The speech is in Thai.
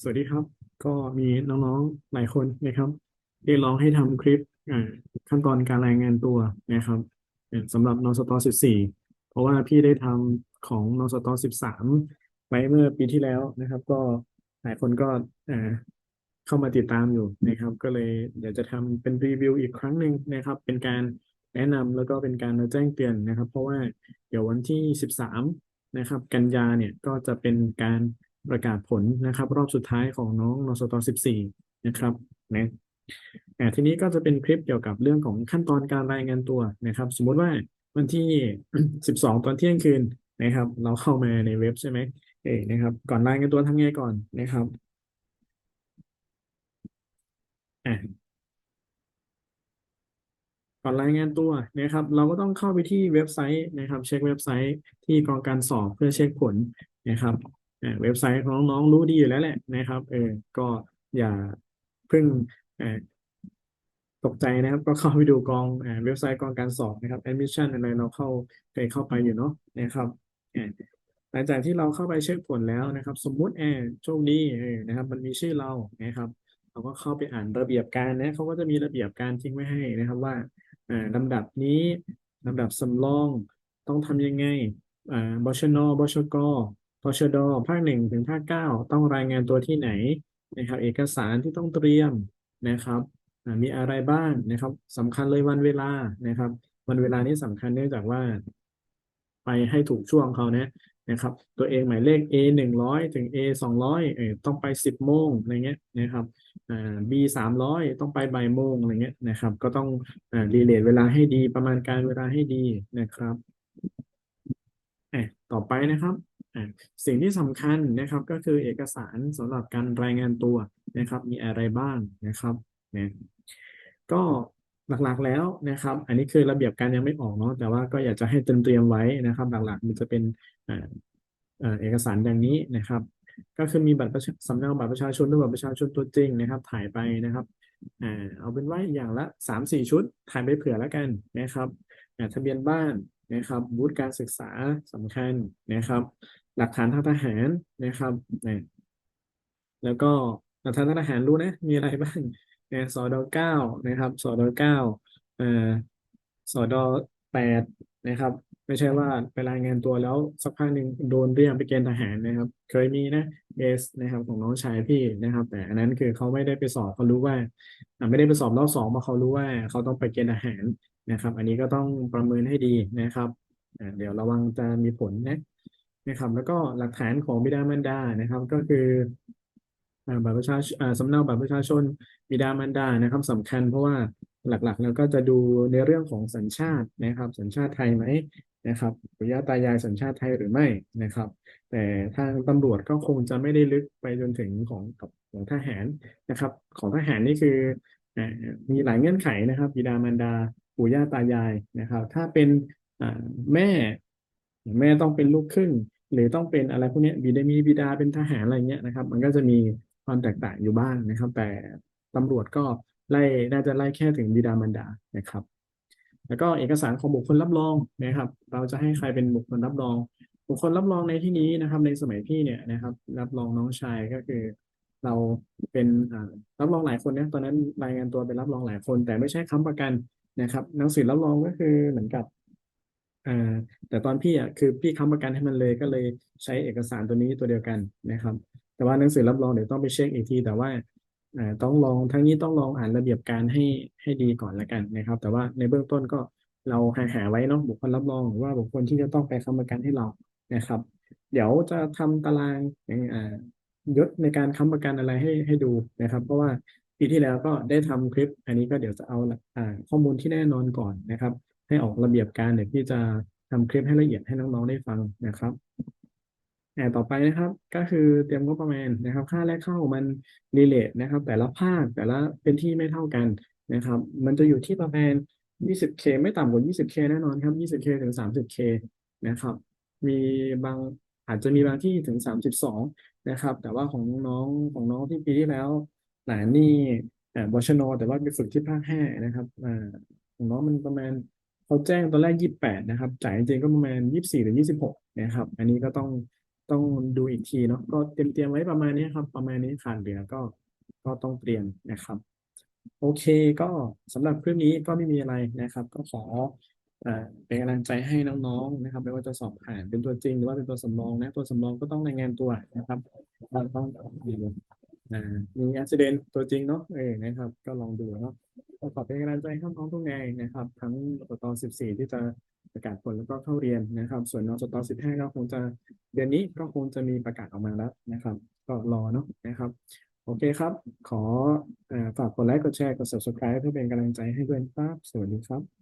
สวัสดีครับ ก็มีน้องๆหลายคนนะครับเรียกร้องให้ทำคลิปขั้นตอนการรายงานตัวนะครับสำหรับนสต14 เพราะว่าพี่ได้ทำของนสต13ไปเมื่อปีที่แล้วนะครับ ก็หลายคนก็เข้ามาติดตามอยู่นะครับ ก็เลยเดี๋ยวจะทำเป็นรีวิวอีกครั้งหนึ่งนะครับ เป็นการแนะนำแล้วก็เป็นการมาแจ้งเตือนนะครับ เพราะว่าเดี๋ยววันที่ 13 นะครับ กันยาเนี่ยก็จะเป็นการ ประกาศผลนะครับ รอบสุดท้ายของน้องนสต14 นะครับนะอ่ทีนี้ก็จะเป็นคลิปเกี่ยวกับเรื่องของขั้นตอนการรายงานตัวนะครับ สมมุติว่าวันที่ 12 ตอนเที่ยงคืนนะครับ เราเข้ามาในเว็บใช่ไหมเอ้นะครับ ก่อนรายงานตัวทำไงก่อนนะครับอ่าก่อนรายงานตัวนะครับ เราก็ต้องเข้าไปที่เว็บไซต์นะครับ เช็คเว็บไซต์ที่กองการสอบเพื่อเช็คผลนะครับ เว็บไซต์ของน้องๆรู้ดีอยู่แล้วแหละนะครับ เออ ก็อย่าเพิ่งตกใจนะครับ ก็เข้าไปดูกองเว็บไซต์กองการสอบนะครับ admission อะไรเราเข้าเคยเข้าไปอยู่เนาะนะครับหลังจากที่เราเข้าไปเช็คผลแล้วนะครับ สมมุติแอร์โชคดีนะครับ มันมีชื่อเรานะครับ เราก็เข้าไปอ่านระเบียบการนะเขาก็จะมีระเบียบการทิ้งไว้ให้นะครับว่าอ่าลำดับนี้ลำดับสำรองต้องทำยังไงอ่าบชนบชก พชดภาคหนึ่งถึงภาคเก้าต้องรายงานตัวที่ไหนนะครับ เอกสารที่ต้องเตรียมนะครับมีอะไรบ้างนะครับสำคัญเลยวันเวลานะครับ วันเวลานี้สำคัญเนื่องจากว่า ไปให้ถูกช่วงเขานะนะครับ ตัวเองหมายเลข A หนึ่งร้อยถึง A สองร้อยเออต้องไปสิบโมงอะไรเงี้ยนะครับอ่า B สามร้อยต้องไปบ่ายโมงอะไรเงี้ยนะครับ ก็ต้องอ่ารีเลทเวลาให้ดีประมาณการเวลาให้ดีนะครับอะต่อไปนะครับ สิ่งที่สำคัญนะครับก็คือเอกสารสำหรับการรายงานตัวนะครับ มีอะไรบ้างนะครับนะก็หลักๆแล้วนะครับ อันนี้คือระเบียบการยังไม่ออกเนาะแต่ว่าก็อยากจะให้เตรียมไว้นะครับ หลักๆ มันจะเป็นเอกสารอย่างนี้นะครับ ก็คือมีบัตรสำเนาบัตรประชาชนหรือบัตรประชาชนตัวจริงนะครับ ถ่ายไปนะครับเอาเป็นว่าอย่างละสามสี่ชุดถ่ายไปเผื่อแล้วกันนะครับทะเบียนบ้านนะครับวุฒิการศึกษาสำคัญนะครับ หลักฐานทางทหารนะครับนะแล้วก็หลักฐานทางทหารรู้นะ มีอะไรบ้างนะสอดอเก้านะครับสอดอเก้าเอ่อสอดแปดนะครับ ไม่ใช่ว่าไปรายงานตัวแล้วสักพักหนึ่งโดนเรียกไปเกณฑ์ทหารนะครับ เคยมีนะเอสนะครับของน้องชายพี่นะครับ แต่อันนั้นคือเขาไม่ได้ไปสอบเขารู้ว่าไม่ได้ไปสอบรอบสองมาเขารู้ว่าเขาต้องไปเกณฑ์ทหารนะครับ อันนี้ก็ต้องประเมินให้ดีนะครับเดี๋ยวระวังจะมีผลนะ นะครับ แล้วก็หลักฐานของบิดามารดานะครับ ก็คือบัตรประชาชนสำเนาบัตรประชาชนบิดามารดานะครับสำคัญเพราะว่าหลักๆ แล้วก็จะดูในเรื่องของสัญชาตินะครับ สัญชาติไทยไหมนะครับปู่ย่าตายายสัญชาติไทยหรือไม่นะครับ แต่ทางตำรวจก็คงจะไม่ได้ลึกไปจนถึงของกับของทหารนะครับ ของทหารนี่คือมีหลายเงื่อนไขนะครับบิดามารดาปู่ย่าตายายนะครับ ถ้าเป็นแม่แม่ต้องเป็นลูกครึ่ง หรือต้องเป็นอะไรพวกนี้บิดามีบิดาเป็นทหารอะไรเงี้ยนะครับ มันก็จะมีความแตกต่างอยู่บ้างนะครับ แต่ตำรวจก็ไล่น่าจะไล่แค่ถึงบิดามารดานะครับ แล้วก็เอกสารของบุคคลรับรองนะครับ เราจะให้ใครเป็นบุคคลรับรอง บุคคลรับรองในที่นี้นะครับ ในสมัยพี่เนี่ยนะครับ รับรองน้องชายก็คือเราเป็นรับรองหลายคนนะตอนนั้นรายงานตัวเป็นรับรองหลายคน แต่ไม่ใช่ค้ำประกันนะครับ หนังสือรับรองก็คือเหมือนกับ อ่าแต่ตอนพี่อะคือพี่ค้ำประกันให้มันเลยก็เลยใช้เอกสารตัวนี้ตัวเดียวกันนะครับ แต่ว่าหนังสือรับรองเดี๋ยวต้องไปเช็คอีกที แต่ว่าอ่าต้องลองทั้งนี้ต้องลองอ่านระเบียบการให้ให้ดีก่อนละกันนะครับ แต่ว่าในเบื้องต้นก็เราหาหาไว้เนาะบุคคลรับรองหรือว่าบุคคลที่จะต้องไปค้ำประกันให้เรานะครับ เดี๋ยวจะทำตารางอ่ายศในการค้ำประกันอะไรให้ให้ดูนะครับ เพราะว่าปีที่แล้วก็ได้ทำคลิป อันนี้ก็เดี๋ยวจะเอาอ่าข้อมูลที่แน่นอนก่อนนะครับ ให้ออกระเบียบการเดี๋ยวพี่จะทำคลิปให้ละเอียดให้น้องๆได้ฟังนะครับแอ่ต่อไปนะครับ ก็คือเตรียมงบประมาณนะครับ ค่าแรกเข้ามันรีเลทนะครับ แต่ละภาคแต่ละเป็นที่ไม่เท่ากันนะครับ มันจะอยู่ที่ประมาณ 20k ไม่ต่ำกว่า 20k แน่นอนครับ 20k ถึง 30k นะครับ มีบางอาจจะมีบางที่ถึง 32 นะครับ แต่ว่าของน้องของน้องที่ปีที่แล้วหลานนี่อ่าบชนแต่ว่าไปฝึกที่ภาคห้านะครับของน้องมันประมาณ เขาแจ้งตอนแรกยี่บแปดนะครับ จ่ายจริงก็ประมาณยี่สิบสี่หรือยี่สิบหกนะครับ อันนี้ก็ต้องต้องดูอีกทีเนาะก็เตรียมเตรียมไว้ประมาณนี้ครับ ประมาณนี้ขาดเหลือก็ก็ต้องเตรียมนะครับ โอเคก็สำหรับคลิปนี้ก็ไม่มีอะไรนะครับ ก็ขอเอ่อเป็นกำลังใจให้น้องๆนะครับไม่ว่าจะสอบผ่านเป็นตัวจริงหรือว่าเป็นตัวสำรองนะตัวสำรองก็ต้องรายงานตัวนะครับต้องมีอ่ามีอั c เดนตัวจริงเนาะเออนะครับ ก็ลองดูเนาะ ขอเป็นกำลังใจให้น้องทุกนายนะครับ ทั้งสต14 ที่จะประกาศผลแล้วก็เข้าเรียนนะครับ ส่วนน้องสต15ก็คงจะเดือนนี้ก็คงจะมีประกาศออกมาแล้วนะครับ ก็รอเนาะนะครับ โอเคครับ ขอฝากกดไลค์กดแชร์กด subscribe เพื่อเป็นกำลังใจให้ด้วยครับ สวัสดีครับ